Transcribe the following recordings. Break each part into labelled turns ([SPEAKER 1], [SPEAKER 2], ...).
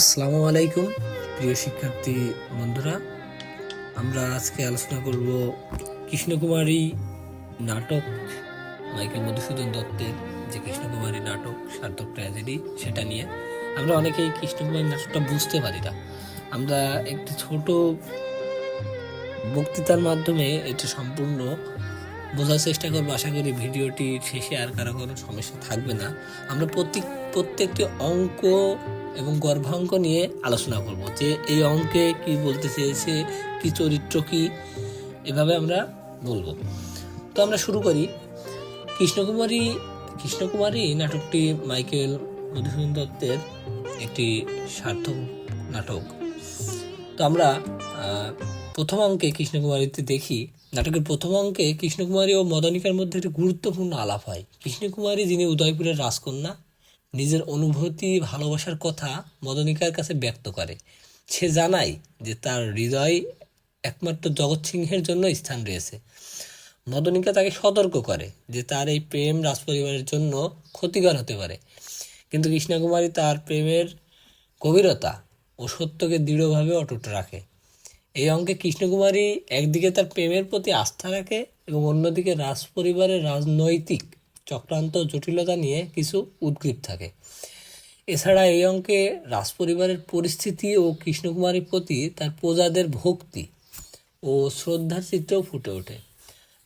[SPEAKER 1] আসসালামু আলাইকুম, প্রিয় শিক্ষার্থী বন্ধুরা। আমরা আজকে আলোচনা করব কৃষ্ণকুমারী নাটক, মাইকেল মধুসূদন দত্তের যে কৃষ্ণকুমারী নাটক, সার্থক ট্র্যাজেডি সেটা নিয়ে। আমরা অনেকেই কৃষ্ণকুমারী নাটকটা বুঝতে পারি না। আমরা একটি ছোট বক্তৃতার মাধ্যমে এটা সম্পূর্ণ বোঝার চেষ্টা করব। আশা করি ভিডিওটি শেষে আর কারও কোনো সমস্যা থাকবে না। আমরা প্রত্যেক প্রত্যেকটি অঙ্ক এবং গর্ভাঙ্ক নিয়ে আলোচনা করব যে এই অঙ্কে কি বলতে চেয়েছে, কি চরিত্র কি, এভাবে আমরা বলব। তো আমরা শুরু করি। কৃষ্ণকুমারী কৃষ্ণকুমারী নাটকটি মাইকেল মধুসূদন দত্তের একটি সার্থক নাটক। তো আমরা প্রথম অঙ্কে কৃষ্ণকুমারীতে দেখি, নাটকের প্রথম অঙ্কে কৃষ্ণকুমারী ও মদনিকার মধ্যে একটি গুরুত্বপূর্ণ আলাপ হয়। কৃষ্ণকুমারী যিনি উদয়পুরের রাজকন্যা নিজের অনুভূতি, ভালোবাসার কথা মদনিকার কাছে ব্যক্ত করে। সে জানায় যে তার হৃদয় একমাত্র জগৎ সিংহের জন্য স্থান রয়েছে। মদনিকা তাকে সতর্ক করে যে তার এই প্রেম রাজপরিবারের জন্য ক্ষতিকর হতে পারে। কিন্তু কৃষ্ণকুমারী তার প্রেমের গভীরতা ও সত্যকে দৃঢ়ভাবে অটুট রাখে। এই অঙ্কে কৃষ্ণকুমারী একদিকে তার প্রেমের প্রতি আস্থা রাখে এবং অন্যদিকে রাজপরিবারের রাজনৈতিক চক্রান্ত জটিলতা নিয়ে কিছু উদ্গ্রীব থাকে। এছাড়া এই অঙ্কে রাজপরিবারের পরিস্থিতি ও কৃষ্ণকুমারীর প্রতি তার প্রজাদের ভক্তি ও শ্রদ্ধার চিত্রও ফুটে ওঠে।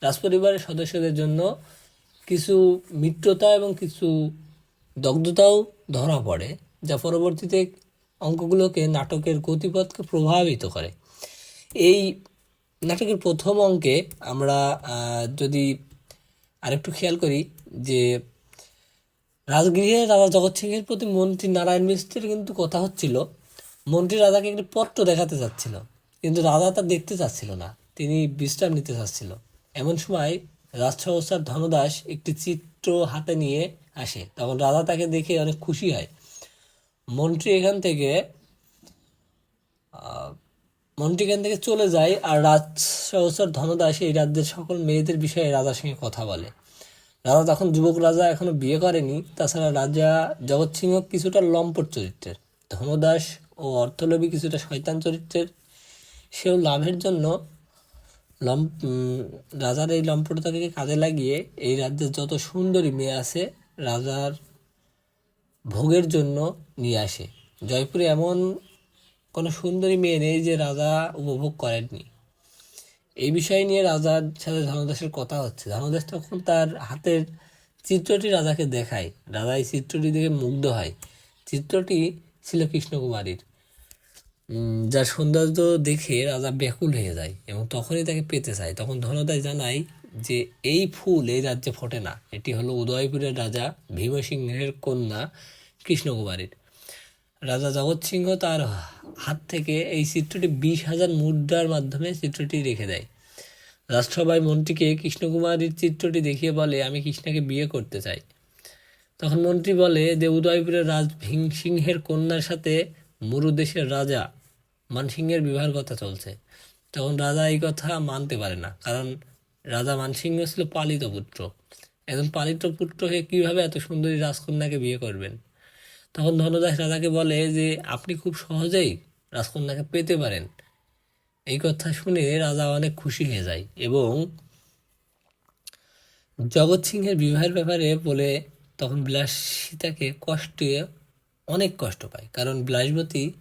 [SPEAKER 1] রাজপরিবারের সদস্যদের জন্য কিছু মিত্রতা এবং কিছু দগ্ধতাও ধরা পড়ে, যা পরবর্তীতে অঙ্কগুলোকে নাটকের গতিপথকে প্রভাবিত করে। এই নাটকের প্রথম অঙ্কে আমরা যদি আরেকটু খেয়াল করি যে রাজগৃহে রাজা জগৎ সিংহের প্রতি মন্ত্রী নারায়ণ মিস্ত্রির কিন্তু কথা হচ্ছিল, মন্ত্রী রাজাকে একটি পত্র দেখাতে চাচ্ছিল, কিন্তু রাজা তা দেখতে চাচ্ছিল না, তিনি বিশ্রাম নিতে চাচ্ছিল। এমন সময় রাজসহসার ধনদাস একটি চিত্র হাতে নিয়ে আসে, তখন রাজা তাকে দেখে অনেক খুশি হয়। মন্ত্রী এখান থেকে মন্ত্রী এখান থেকে চলে যায় আর রাজ সহসার ধনদাস এই রাজ্যের সকল মেয়েদের বিষয়ে রাজার সঙ্গে কথা বলে। রাজা তখন যুবক রাজা এখনও বিয়ে করেনি। তাছাড়া রাজা জগৎ সিংহ কিছুটা লম্পট চরিত্রের। ধনদাস ও অর্থলোভী কিছুটা শয়তান চরিত্রের। সেও লাভের জন্য লম রাজার এই লম্পটতাকে কাজে লাগিয়ে এই রাজ্যের যত সুন্দরী মেয়ে আছে, রাজার ভোগের জন্য নিয়ে আসে। জয়পুরে এমন কোনো সুন্দরী মেয়ে নেই যে রাজা উপভোগ করেননি। এই বিষয় নিয়ে রাজার সাথে ধনদাসের কথা হচ্ছে। ধনদাস তখন তার হাতের চিত্রটি রাজাকে দেখায়। রাজা এই চিত্রটি দেখে মুগ্ধ হয়। চিত্রটি ছিল কৃষ্ণকুমারীর। যার সৌন্দর্য দেখে রাজা ব্যাকুল হয়ে যায় এবং তখনই তাকে পেতে চায়। তখন ধনদাস জানায় যে, এই ফুল এই রাজ্যে ফোটে না। এটি হলো উদয়পুরের রাজা ভীমসিংহের কন্যা কৃষ্ণকুমারীর। রাজা জগৎ সিংহ তার হাত থেকে এই চিত্রটি বিশ হাজার মুদ্রার মাধ্যমে চিত্রটি রেখে দেয়। রাজসভায় মন্ত্রীকে কৃষ্ণকুমারীর চিত্রটি দেখিয়ে বলে, আমি কৃষ্ণাকে বিয়ে করতে চাই। তখন মন্ত্রী বলে যে উদয়পুরের রাজ ভীম সিংহের কন্যার সাথে মরুদেশের রাজা মানসিংহের বিবাহের কথা চলছে। তখন রাজা এই কথা মানতে পারে না, কারণ রাজা মানসিংহ ছিল পালিত পুত্র। একজন পালিত পুত্র হয়ে কীভাবে এত সুন্দরী রাজকন্যাকে বিয়ে করবেন? তখন ধনদাস রাজাকে বলে যে, আপনি খুব সহজেই রাজকন্যাকে পেতে পারেন। এই কথা শুনে রাজা অনেক খুশি হয়ে যায় এবং জগৎ সিংহের বিবাহের ব্যাপারে বলে তখন বিলাসিতাকে কষ্টে অনেক কষ্ট পায়। কারণ বিলাসবতী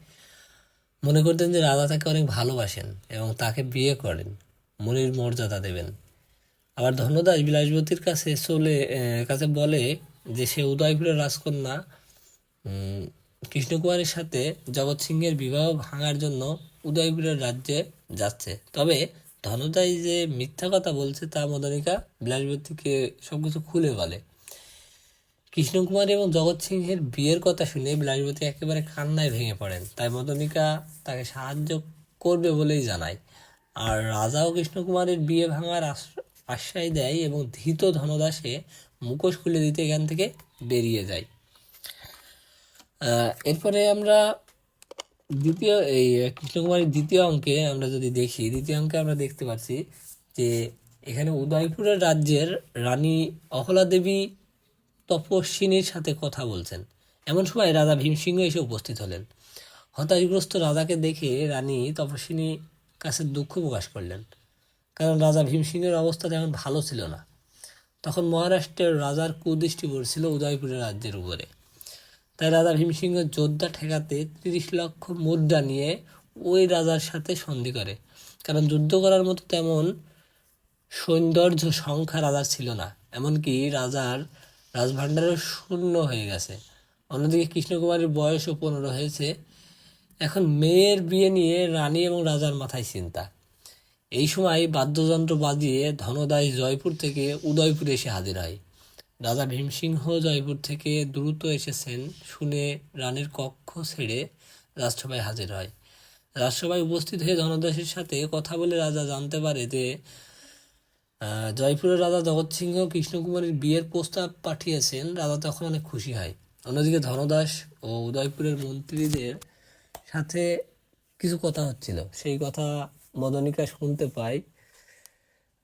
[SPEAKER 1] মনে করতেন যে, রাজা তাকে অনেক ভালোবাসেন এবং তাকে বিয়ে করেন, মনির মর্যাদা দেবেন। আবার ধনদাস বিলাসবতীর কাছে চলে কাছে বলে যে, সে উদয়পুরের রাজকন্যা কৃষ্ণকুমারের সাথে জগৎ সিংহের বিবাহ ভাঙার জন্য উদয়পুরের রাজ্যে যাচ্ছে। তবে ধনদাই যে মিথ্যা কথা বলছে তা মদনিকা বিলাসবতীকে সবকিছু খুলে বলে। কৃষ্ণকুমার এবং জগৎ সিংহের বিয়ের কথা শুনে বিলাসবতী একেবারে কান্নায় ভেঙে পড়েন। তাই মদনিকা তাকে সাহায্য করবে বলেই জানায়। আর রাজাও কৃষ্ণকুমারের বিয়ে ভাঙার আশ- আশ্বাস দেয় এবং ধৃত ধনদাসে মুখোশ খুলে দিতে এখান থেকে বেরিয়ে যায়। এরপরে আমরা দ্বিতীয়, এই কৃষ্ণকুমারীর দ্বিতীয় অঙ্কে আমরা যদি দেখি, দ্বিতীয় অঙ্কে আমরা দেখতে পাচ্ছি যে এখানে উদয়পুরের রাজ্যের রানী অহলা দেবী তপস্বিনীর সাথে কথা বলছেন। এমন সময় রাজা ভীমসিংহ এসে উপস্থিত হলেন। হতাশগ্রস্ত রাজাকে দেখে রানী তপস্বিনী কাছে দুঃখ প্রকাশ করলেন। কারণ রাজা ভীমসিংহের অবস্থা তেমন ভালো ছিল না। তখন মহারাষ্ট্রের রাজার কুদৃষ্টি পড়ছিল উদয়পুরের রাজ্যের উপরে। তাই রাজা ভীমসিংহ যোদ্ধা ঠেকাতে তিরিশ লক্ষ মুদ্রা নিয়ে ওই রাজার সাথে সন্ধি করে। কারণ যুদ্ধ করার মতো তেমন সৌন্দর্য সংখ্যা রাজার ছিল না। এমনকি রাজার রাজভাণ্ডারও শূন্য হয়ে গেছে। অন্যদিকে কৃষ্ণকুমারীর বয়সও পনেরো হয়েছে। এখন মেয়ের বিয়ে নিয়ে রানী এবং রাজার মাথায় চিন্তা। এই সময় বাদ্যযন্ত্র বাজিয়ে ধনদাস জয়পুর থেকে উদয়পুরে এসে হাজির হয়। রাজা ভীমসিংহ জয়পুর থেকে দ্রুত এসেছেন শুনে রানীর কক্ষ ছেড়ে রাজসভায় হাজির হয়। রাজসভায় উপস্থিত হয়ে ধনদাসের সাথে কথা বলে রাজা জানতে পারে যে জয়পুরের রাজা জগৎ সিংহ কৃষ্ণকুমারীর বিয়ের প্রস্তাব পাঠিয়েছেন, রাজা তখন অনেক খুশি হয়। অন্যদিকে ধনদাস ও উদয়পুরের মন্ত্রীদের সাথে কিছু কথা হচ্ছিল। সেই কথা মদনিকা শুনতে পায়।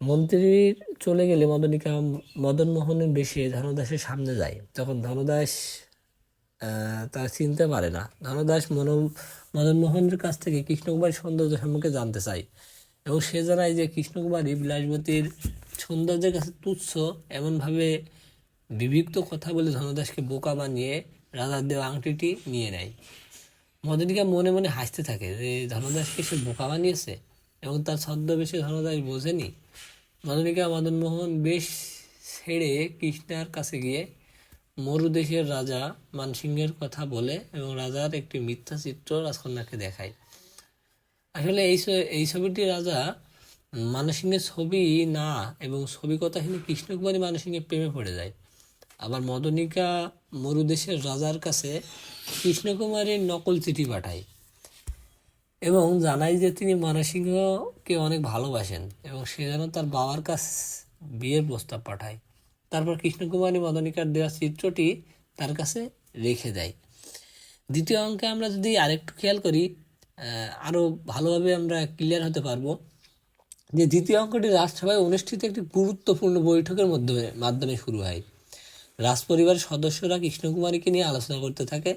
[SPEAKER 1] মন্ত্রীর চলে গেলে মদনিকা মদন মোহনের বেশি ধনদাসের সামনে যায়। তখন ধনদাস তার চিনতে পারে না, ধনদাস মন মদন মোহনের কাছ থেকে কৃষ্ণকুমারীর সৌন্দর্য সম্পর্কে জানতে চায় এবং সে জানায় যে কৃষ্ণকুমারী বিলাসবতীর সৌন্দর্যের কাছে তুচ্ছ, এমনভাবে বিবিক্ত কথা বলে ধনদাসকে বোকা বানিয়ে রাজার দেওয়া আংটিটি নিয়ে নেয়। মদনিকা মনে মনে হাসতে থাকে যে ধনদাসকে সে বোকা বানিয়েছে এবং তার ছদ্মবেশে ধনদাস বোঝেনি। মদনিকা মদনমোহন বেশ ছেড়ে কৃষ্ণার কাছে গিয়ে মরুদেশের রাজা মানসিংহের কথা বলে এবং রাজার একটি মিথ্যা চিত্র রাজকন্যাকে দেখায়। আসলে এই এই ছবিটি রাজা মানসিংহের ছবি না এবং ছবি কথাহীন কৃষ্ণকুমারী মানসিংহের প্রেমে পড়ে যায়। আবার মদনিকা মরুদেশের রাজার কাছে কৃষ্ণকুমারীর নকল চিঠি পাঠায়। এবং জানায় যে তিনি মানসিংহকে অনেক ভালোবাসেন এবং সে যেন তার বাবার কাছ বিয়ের প্রস্তাব পাঠায়। তারপর কৃষ্ণকুমারী মদনিকার দেওয়া চিত্রটি তার কাছে রেখে দেয়। দ্বিতীয় অঙ্কে আমরা যদি আরেকটু খেয়াল করি আরও ভালোভাবে আমরা ক্লিয়ার হতে পারব যে দ্বিতীয় অঙ্কটি রাজসভায় অনুষ্ঠিত একটি গুরুত্বপূর্ণ বৈঠকের মাধ্যমে মাধ্যমে শুরু হয়। রাজপরিবারের সদস্যরা কৃষ্ণকুমারীকে নিয়ে আলোচনা করতে থাকে।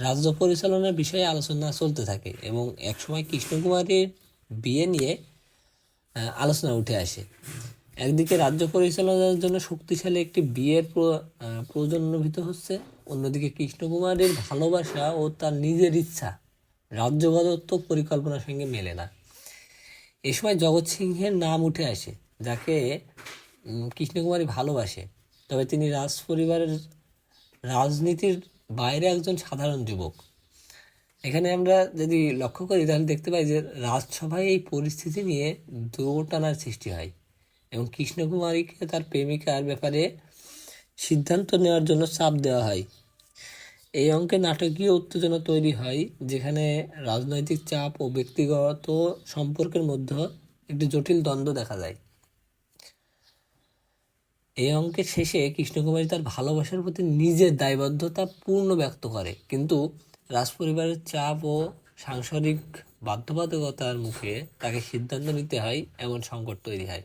[SPEAKER 1] রাজ্য পরিচালনার বিষয়ে আলোচনা চলতে থাকে এবং একসময় কৃষ্ণকুমারীর বিয়ে নিয়ে আলোচনা উঠে আসে। একদিকে রাজ্য পরিচালনার জন্য শক্তিশালী একটি বিয়ের প্র- আহ, প্রয়োজন অনুভূত হচ্ছে অন্যদিকে কৃষ্ণকুমারীর ভালোবাসা ও তার নিজের ইচ্ছা রাজ্যগত পরিকল্পনার সঙ্গে মেলে না। এ সময় জগৎ সিংহের নাম উঠে আসে যাকে কৃষ্ণকুমারী ভালোবাসে। তবে তিনি রাজ পরিবারের রাজনীতির বাইরে একজন সাধারণ যুবক। এখানে আমরা যদি লক্ষ্য করি, তাহলে দেখতে পাই যে রাজসভায় এই পরিস্থিতি নিয়ে দুর্ঘটনার সৃষ্টি হয় এবং কৃষ্ণকুমারীকে তার প্রেমিকার ব্যাপারে সিদ্ধান্ত নেওয়ার জন্য চাপ দেওয়া হয়। এই অঙ্কে নাটকীয় উত্তেজনা তৈরি হয়, যেখানে রাজনৈতিক চাপ ও ব্যক্তিগত সম্পর্কের মধ্যে একটি জটিল দ্বন্দ্ব দেখা যায়। এই অঙ্কের শেষে কৃষ্ণকুমারী তার ভালোবাসার প্রতি নিজের দায়বদ্ধতা পূর্ণ ব্যক্ত করে। কিন্তু রাজপরিবারের চাপ ও সাংসারিক বাধ্যবাধকতার মুখে তাকে সিদ্ধান্ত নিতে হয়, এমন সংকট তৈরি হয়।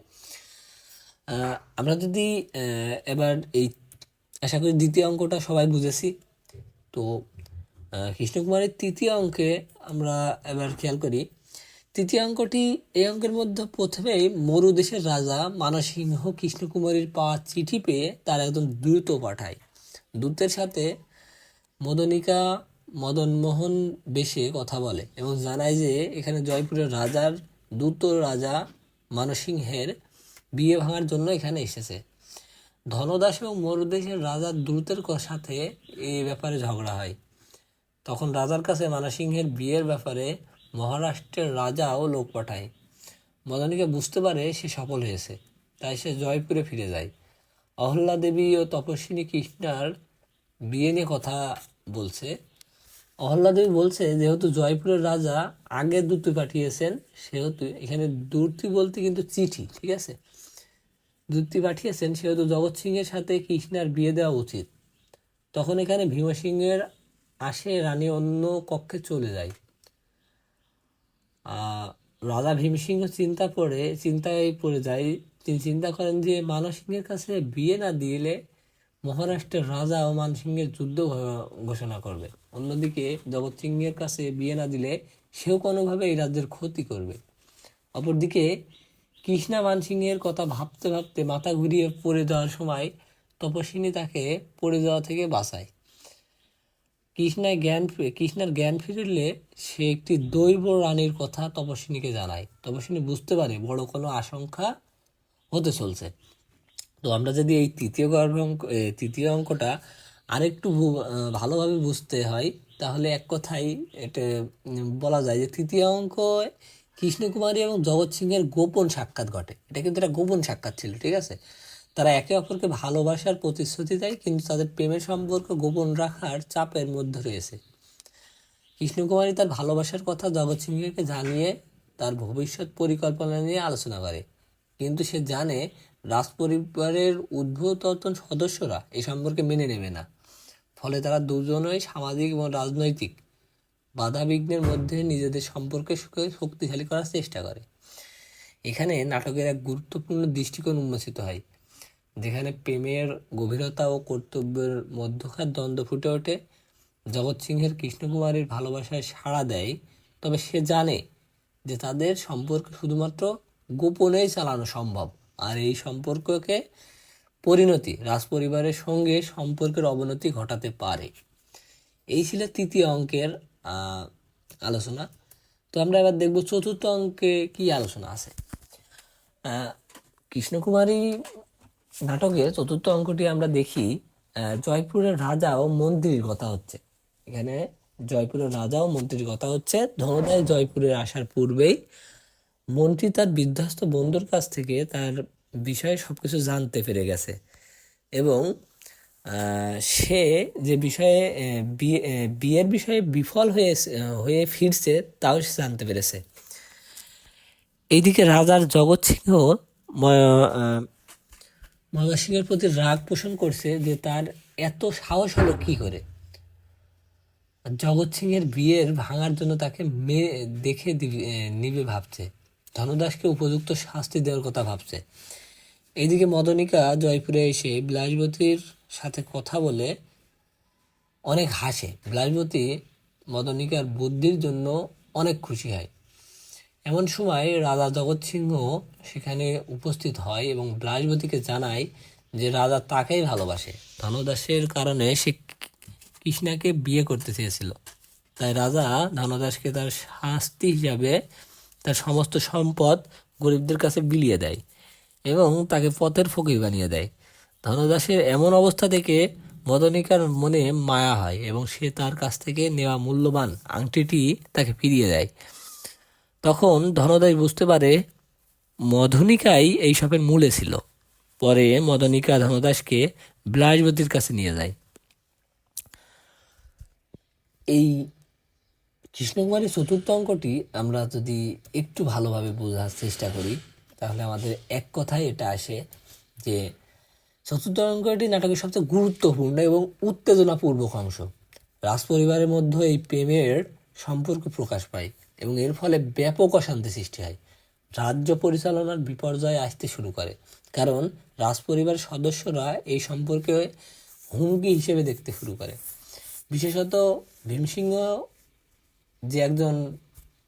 [SPEAKER 1] আমরা যদি এবার এই, আশা করি দ্বিতীয় অঙ্কটা সবাই বুঝেছি। তো কৃষ্ণকুমারের তৃতীয় অঙ্কে আমরা এবার খেয়াল করি। তৃতীয় অঙ্কটি, এই অঙ্কের মধ্যে প্রথমেই মরু দেশের রাজা মানসিংহ কৃষ্ণকুমারীর পাওয়া চিঠি পেয়ে তার একদম দ্রুত পাঠায়। দূতের সাথে মদনিকা মদনমোহন বেশে কথা বলে এবং জানায় যে এখানে জয়পুরের রাজার দ্রুত রাজা মানসিংহের বিয়ে ভাঙার জন্য এখানে এসেছে। ধনদাস এবং মরুদেশের রাজার দ্রুতের সাথে এই ব্যাপারে ঝগড়া হয়। তখন রাজার কাছে মানসিংহের বিয়ের ব্যাপারে মহারাষ্ট্রের রাজাও লোক পাঠায়। মদনীকে বুঝতে পারে সে সফল হয়েছে, তাই সে জয়পুরে ফিরে যায়। অহল্যা দেবী ও তপস্বিনী কৃষ্ণার বিয়ে নিয়ে কথা বলছে। অহল্যা দেবী বলছে, যেহেতু জয়পুরের রাজা আগে দূতি পাঠিয়েছেন, সেহেতু এখানে দূতি বলতে কিন্তু চিঠি, ঠিক আছে? দূতি পাঠিয়েছেন, সেহেতু জগৎ সিংহের সাথে কৃষ্ণার বিয়ে দেওয়া উচিত। তখন এখানে ভীমসিংহের আসে রানী অন্য কক্ষে চলে যায়। রাজা ভীমসিংহ চিন্তা করে, চিন্তায় পড়ে যায়। তিনি চিন্তা করেন যে, মানসিংহের কাছে বিয়ে না দিলে মহারাষ্ট্রের রাজা ও মানসিংহের যুদ্ধ ঘোষণা করবে। অন্যদিকে জগৎ সিংহের কাছে বিয়ে না দিলে সেও কোনোভাবে এই রাজ্যের ক্ষতি করবে। অপরদিকে কৃষ্ণা মানসিংহের কথা ভাবতে ভাবতে মাথা ঘুরিয়ে পড়ে যাওয়ার সময় তপস্বিনী তাকে পড়ে যাওয়া থেকে বাঁচায়। কৃষ্ণায় জ্ঞান কৃষ্ণার জ্ঞান ফিরলে সে একটি দৈব রানীর কথা তপস্বিনীকে জানায়। তপস্বিনী বুঝতে পারে বড় কোনো আশঙ্কা হতে চলছে। তো আমরা যদি এই তৃতীয় গর্ভ অঙ্ক তৃতীয় অঙ্কটা আরেকটু ভালোভাবে বুঝতে হয়, তাহলে এক কথাই এটা বলা যায় যে তৃতীয় অঙ্ক কৃষ্ণকুমারী এবং জগৎ সিংহের গোপন সাক্ষাৎ ঘটে। এটা কিন্তু একটা গোপন সাক্ষাৎ ছিল, ঠিক আছে? তারা একে অপরকে ভালোবাসার প্রতিশ্রুতি দেয়, কিন্তু তাদের প্রেমের সম্পর্ক গোপন রাখার চাপের মধ্যে রয়েছে। কৃষ্ণকুমারী তার ভালোবাসার কথা জগৎ সিংহকে জানিয়ে তার ভবিষ্যৎ পরিকল্পনা নিয়ে আলোচনা করে। কিন্তু সে জানে রাজপরিবারের উদ্ভূততন সদস্যরা এ সম্পর্কে মেনে নেবে না। ফলে তারা দুজনই সামাজিক এবং রাজনৈতিক বাধা বিঘ্নের মধ্যে নিজেদের সম্পর্কে শক্তিশালী করার চেষ্টা করে। এখানে নাটকের এক গুরুত্বপূর্ণ দৃষ্টিকোণ উন্মোচিত হয়। যেখানে প্রেমের গভীরতা ও কর্তব্যের মধ্যকার দ্বন্দ্ব ফুটে ওঠে, জগৎ সিংহের কৃষ্ণকুমারীর ভালোবাসায় সাড়া দেয়। তবে সে জানে যে তাদের সম্পর্ক শুধুমাত্র গোপনেই চালানো সম্ভব, আর এই সম্পর্ককে পরিণতি রাজপরিবারের সঙ্গে সম্পর্কের অবনতি ঘটাতে পারে। এই ছিল তৃতীয় অঙ্কের আলোচনা। তো আমরা এবার দেখব চতুর্থ অঙ্কে কি আলোচনা আছে। কৃষ্ণকুমারী নাটকের চতুর্থ অঙ্কটি আমরা দেখি জয়পুরের রাজা ও মন্ত্রীর কথা হচ্ছে। এখানে জয়পুরের রাজা ও মন্ত্রীর কথা হচ্ছে। ধনদায় জয়পুরে আসার পূর্বেই মন্ত্রী তার বিধ্বস্ত বন্ধুর কাছ থেকে তার বিষয়ে সব কিছু জানতে পেরে গেছে এবং সে যে বিষয়ে বিয়ে বিয়ের বিষয়ে বিফল হয়ে হয়ে ফিরছে তাও সে জানতে পেরেছে। এইদিকে রাজার জগৎ সিংহ ম- আহ, ময়মনসিংহের সিংহের প্রতি রাগ পোষণ করছে যে তার এত সাহস হলো কি করে? জগৎ সিংহের বিয়ের ভাঙার জন্য তাকে মেয়ে দেখে নিবে ভাবছে। ধনদাসকে উপযুক্ত শাস্তি দেওয়ার কথা ভাবছে। এইদিকে মদনিকা জয়পুরে এসে বিলাসবতীর সাথে কথা বলে অনেক হাসে। বিলাসবতী মদনিকার বুদ্ধির জন্য অনেক খুশি হয়। এমন সময় রাজা জগৎ সিংহ সেখানে উপস্থিত হয় এবং বৃহস্পতিকে জানায় যে রাজা তাকেই ভালোবাসে। ধনদাসের কারণে সে কৃষ্ণাকে বিয়ে করতে চেয়েছিল। তাই রাজা ধনদাসকে তার শাস্তি হিসাবে তার সমস্ত সম্পদ গরিবদের কাছে বিলিয়ে দেয় এবং তাকে পথের ফকির বানিয়ে দেয়। ধনদাসের এমন অবস্থা দেখে মদনিকার মনে মায়া হয় এবং সে তার কাছ থেকে নেওয়া মূল্যবান আংটিটি তাকে ফিরিয়ে দেয়। তখন ধনদাস বুঝতে পারে মধনিকাই এই সবের মূলে ছিল। পরে মদনিকা ধনদাসকে বিলাসবতীর কাছে নিয়ে যায়। এই কৃষ্ণকুমারীর চতুর্থ অঙ্কটি আমরা যদি একটু ভালোভাবে বোঝার চেষ্টা করি, তাহলে আমাদের এক কথায় এটা আসে যে চতুর্থ অঙ্কটি নাটকের সবচেয়ে গুরুত্বপূর্ণ এবং উত্তেজনাপূর্বক অংশ। রাজপরিবারের মধ্যে এই প্রেমের সম্পর্ক প্রকাশ পায় এবং এর ফলে ব্যাপক অশান্তি সৃষ্টি হয়। রাজ্য পরিচালনার বিপর্যয় আসতে শুরু করে। কারণ রাজপরিবারের সদস্যরা এই সম্পর্কে হুমকি হিসেবে দেখতে শুরু করে। বিশেষত ভীমসিংহ যে একজন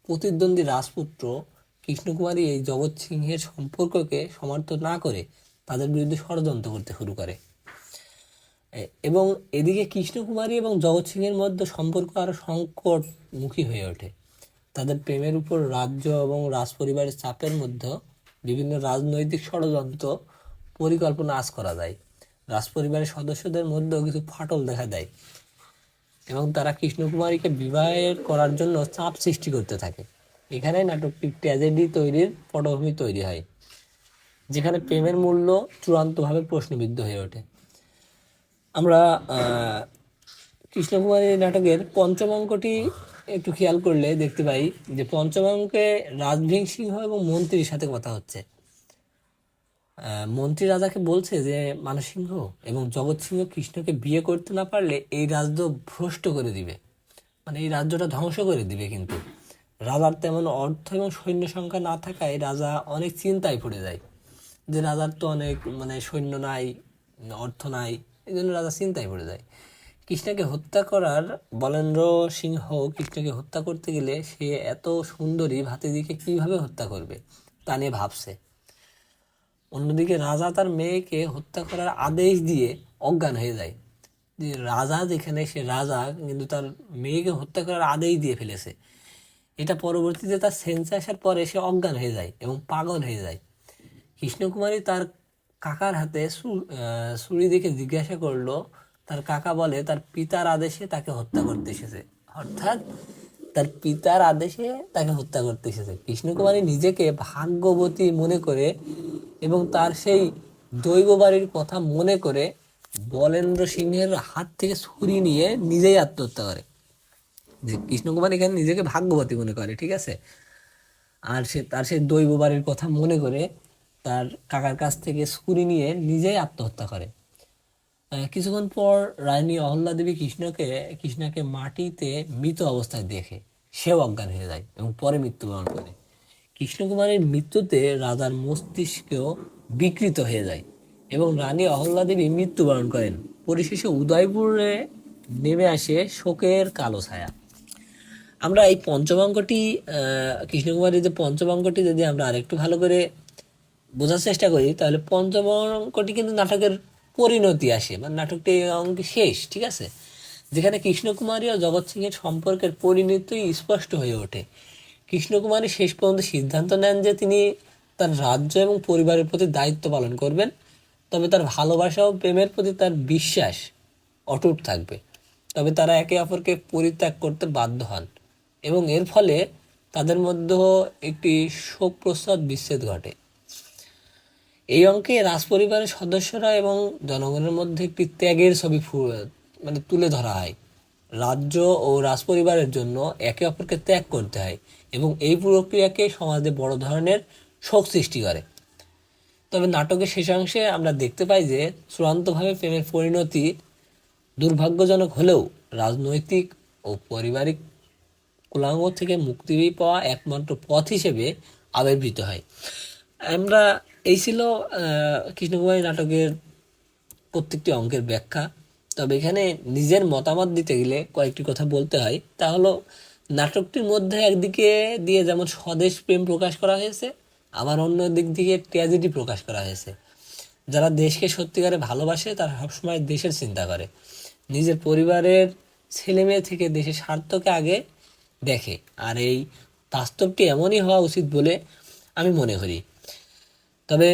[SPEAKER 1] প্রতিদ্বন্দ্বী রাজপুত্র, কৃষ্ণকুমারী এই জগৎ সিংহের সম্পর্ককে সমর্থন না করে তাদের বিরুদ্ধে ষড়যন্ত্র করতে শুরু করে। এবং এদিকে কৃষ্ণকুমারী এবং জগৎ সিংহের মধ্যে সম্পর্ক আরও সংকটমুখী হয়ে ওঠে। তাদের প্রেমের উপর রাজ্য এবং রাজপরিবারের চাপের মধ্যে বিভিন্ন রাজনৈতিক ষড়যন্ত্র পরিকল্পনা আজ করা যায়। রাজপরিবারের সদস্যদের মধ্যেও কিছু ফাটল দেখা দেয় এবং তারা কৃষ্ণকুমারীকে বিবাহের করার জন্য চাপ সৃষ্টি করতে থাকে। এখানে নাটকটি ট্র্যাজেডি তৈরির পটভূমি তৈরি হয়, যেখানে প্রেমের মূল্য চূড়ান্তভাবে প্রশ্নবিদ্ধ হয়ে ওঠে। আমরা কৃষ্ণকুমারী নাটকের পঞ্চম অঙ্কটি একটু খেয়াল করলে দেখতে পাই যে পঞ্চম অঙ্কে রাজভিং সিংহ এবং মন্ত্রীর সাথে কথা হচ্ছে। মন্ত্রী রাজাকে বলছে যে মানসিংহ এবং জগৎ সিংহ কৃষ্ণকে বিয়ে করতে না পারলে এই রাজ্য ভ্রষ্ট করে দিবে। মানে এই রাজ্যটা ধ্বংস করে দিবে কিন্তু। রাজার তেমন অর্থ এবং সৈন্য সংখ্যা না থাকায় রাজা অনেক চিন্তায় পড়ে যায়। যে রাজার তো অনেক মানে সৈন্য নাই, অর্থ নাই, এই জন্য রাজা চিন্তায় পড়ে যায়। কৃষ্ণকে হত্যা করার বলেন্দ্র সিংহ কৃষ্ণকে হত্যা করতে গেলে সে এত সুন্দরী ভাতিজিকে কীভাবে হত্যা করবে? তা নিয়ে ভাবছে। অন্যদিকে রাজা তার মেয়েকে হত্যা করার আদেশ দিয়ে অজ্ঞান হয়ে যায়। যে রাজা যেখানে সে রাজা কিন্তু তার মেয়েকে হত্যা করার আদেশ দিয়ে ফেলেছে। এটা পরবর্তীতে তার সেন্স আসার পরে সে অজ্ঞান হয়ে যায় এবং পাগল হয়ে যায়। কৃষ্ণকুমারী তার কাকার হাতে সু- আহ, ছুরি দেখে জিজ্ঞাসা করল তার কাকা বলে, তার পিতার আদেশে তাকে হত্যা করতে এসেছে। অর্থাৎ তার পিতার আদেশে তাকে হত্যা করতে এসেছে। কৃষ্ণকুমারী নিজেকে ভাগ্যবতী মনে করে এবং তার সেই দৈব বাড়ির কথা মনে করে বলেন্দ্র সিংহের হাত থেকে ছুরি নিয়ে নিজেই আত্মহত্যা করে। যে কৃষ্ণকুমার এখানে নিজেকে ভাগ্যবতী মনে করে, ঠিক আছে? আর সে, তার সেই দৈব বাড়ির কথা মনে করে তার কাকার কাছ থেকে ছুরি নিয়ে নিজেই আত্মহত্যা করে। কিছুক্ষণ পর রানী অহল্যা দেবী কৃষ্ণকে কৃষ্ণকে মাটিতে মৃত অবস্থায় দেখে। সেও অজ্ঞান হয়ে যায় এবং পরে মৃত্যুবরণ করে। কৃষ্ণকুমারের মৃত্যুতে রাজার মস্তিষ্কও বিকৃত হয়ে যায় এবং রানী অহল্যা দেবী মৃত্যুবরণ করেন। পরিশেষে উদয়পুরে নেমে আসে শোকের কালো ছায়া। আমরা এই পঞ্চমাঙ্গটি কৃষ্ণকুমারীর যে পঞ্চমাঙ্গটি যদি আমরা আরেকটু ভালো করে বোঝার চেষ্টা করি, তাহলে পঞ্চম অঙ্কটি কিন্তু নাটকের পরিণতি আসে মানে নাটকটি অঙ্কে শেষ, ঠিক আছে? যেখানে কৃষ্ণকুমারী ও জগৎ সিংহের সম্পর্কের পরিণতি স্পষ্ট হয়ে ওঠে। কৃষ্ণকুমারী শেষ পর্যন্ত সিদ্ধান্ত নেন যে তিনি তার রাজ্য এবং পরিবারের প্রতি দায়িত্ব পালন করবেন, তবে তার ভালোবাসা ও প্রেমের প্রতি তার বিশ্বাস অটুট থাকবে। তবে তারা একে অপরকে পরিত্যাগ করতে বাধ্য হন এবং এর ফলে তাদের মধ্যে একটি শোক প্রস্তাব বিচ্ছেদ ঘটে। এই অঙ্কে রাজপরিবারের সদস্যরা এবং জনগণের মধ্যে একটি ত্যাগের ছবি মানে তুলে ধরা হয়। রাজ্য ও রাজপরিবারের জন্য একে অপরকে ত্যাগ করতে হয় এবং এই প্রক্রিয়াকে সমাজে বড় ধরনের শোক সৃষ্টি করে। তবে নাটকের শেষাংশে আমরা দেখতে পাই যে চূড়ান্তভাবে প্রেমের পরিণতি দুর্ভাগ্যজনক হলেও রাজনৈতিক ও পারিবারিক কুলাঙ্গ থেকে মুক্তি পাওয়া একমাত্র পথ হিসেবে আবির্ভূত হয়। আমরা এই ছিল কৃষ্ণকুমারী নাটকের প্রত্যেকটি অঙ্কের ব্যাখ্যা। তবে এখানে নিজের মতামত দিতে গেলে কয়েকটি কথা বলতে হয়। তা হলো, নাটকটির মধ্যে একদিকে দিয়ে যেমন স্বদেশ প্রেম প্রকাশ করা হয়েছে, আবার অন্য দিক থেকে ট্র্যাজেডি প্রকাশ করা হয়েছে। যারা দেশকে সত্যিকারে ভালোবাসে, তারা সবসময় দেশের চিন্তা করে। নিজের পরিবারের ছেলে মেয়ে থেকে দেশের স্বার্থকে আগে দেখে। আর এই বাস্তবটি এমনই হওয়া উচিত বলে আমি মনে করি। তবে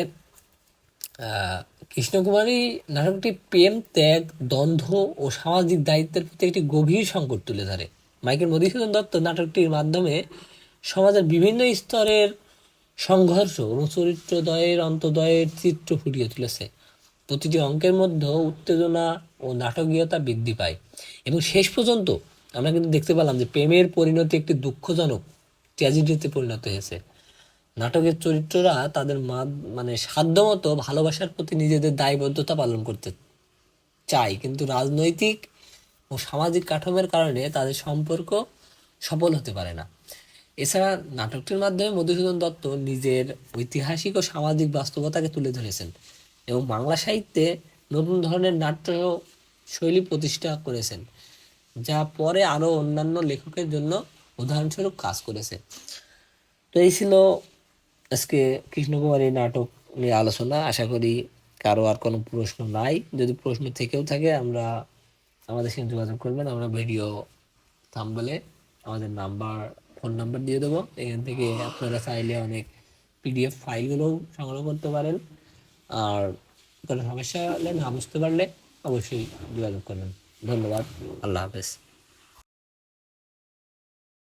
[SPEAKER 1] কৃষ্ণকুমারী নাটকটি প্রেম, ত্যাগ, দ্বন্দ্ব ও সামাজিক দায়িত্বের প্রতি একটি গভীর সংকট তুলে ধরে। মাইকেল মধুসূদন দত্ত নাটকটির মাধ্যমে সমাজের বিভিন্ন স্তরের সংঘর্ষ এবং চরিত্রদয়ের অন্তদয়ের চিত্র ফুটিয়ে তুলেছে। প্রতিটি অঙ্কের মধ্যে উত্তেজনা ও নাটকীয়তা বৃদ্ধি পায়। এবং শেষ পর্যন্ত আমরা কিন্তু দেখতে পেলাম যে প্রেমের পরিণতি একটি দুঃখজনক ট্র্যাজেডিতে পরিণত হয়েছে। নাটকের চরিত্ররা তাদের মা- মানে সাধ্যমতো ভালোবাসার প্রতি নিজেদের দায়বদ্ধতা পালন করতে চায়। কিন্তু রাজনৈতিক ও সামাজিক কাঠামোর কারণে তাদের সম্পর্ক সফল হতে পারে না। এছাড়া নাটকটির মাধ্যমে মধুসূদন দত্ত নিজের ঐতিহাসিক ও সামাজিক বাস্তবতাকে তুলে ধরেছেন এবং বাংলা সাহিত্যে নতুন ধরনের নাট্য শৈলী প্রতিষ্ঠা করেছেন, যা পরে আরও অন্যান্য লেখকের জন্য উদাহরণস্বরূপ কাজ করেছে। তো এই ছিল আজকে কৃষ্ণকুমারী নাটক নিয়ে আলোচনা, আশা করি কারও আর কোনো প্রশ্ন নাই। যদি প্রশ্ন থেকেও থাকে, আমরা আমাদের সঙ্গে যোগাযোগ করবেন। আমরা ভিডিও থাম্বলে আমাদের নাম্বার, ফোন নাম্বার দিয়ে দেবো। এখান থেকে আপনারা চাইলে অনেক পিডিএফ ফাইলগুলোও সংগ্রহ করতে পারেন। আর কোনো সমস্যা হলে, না বুঝতে পারলে অবশ্যই যোগাযোগ করবেন। ধন্যবাদ। আল্লাহ হাফেজ।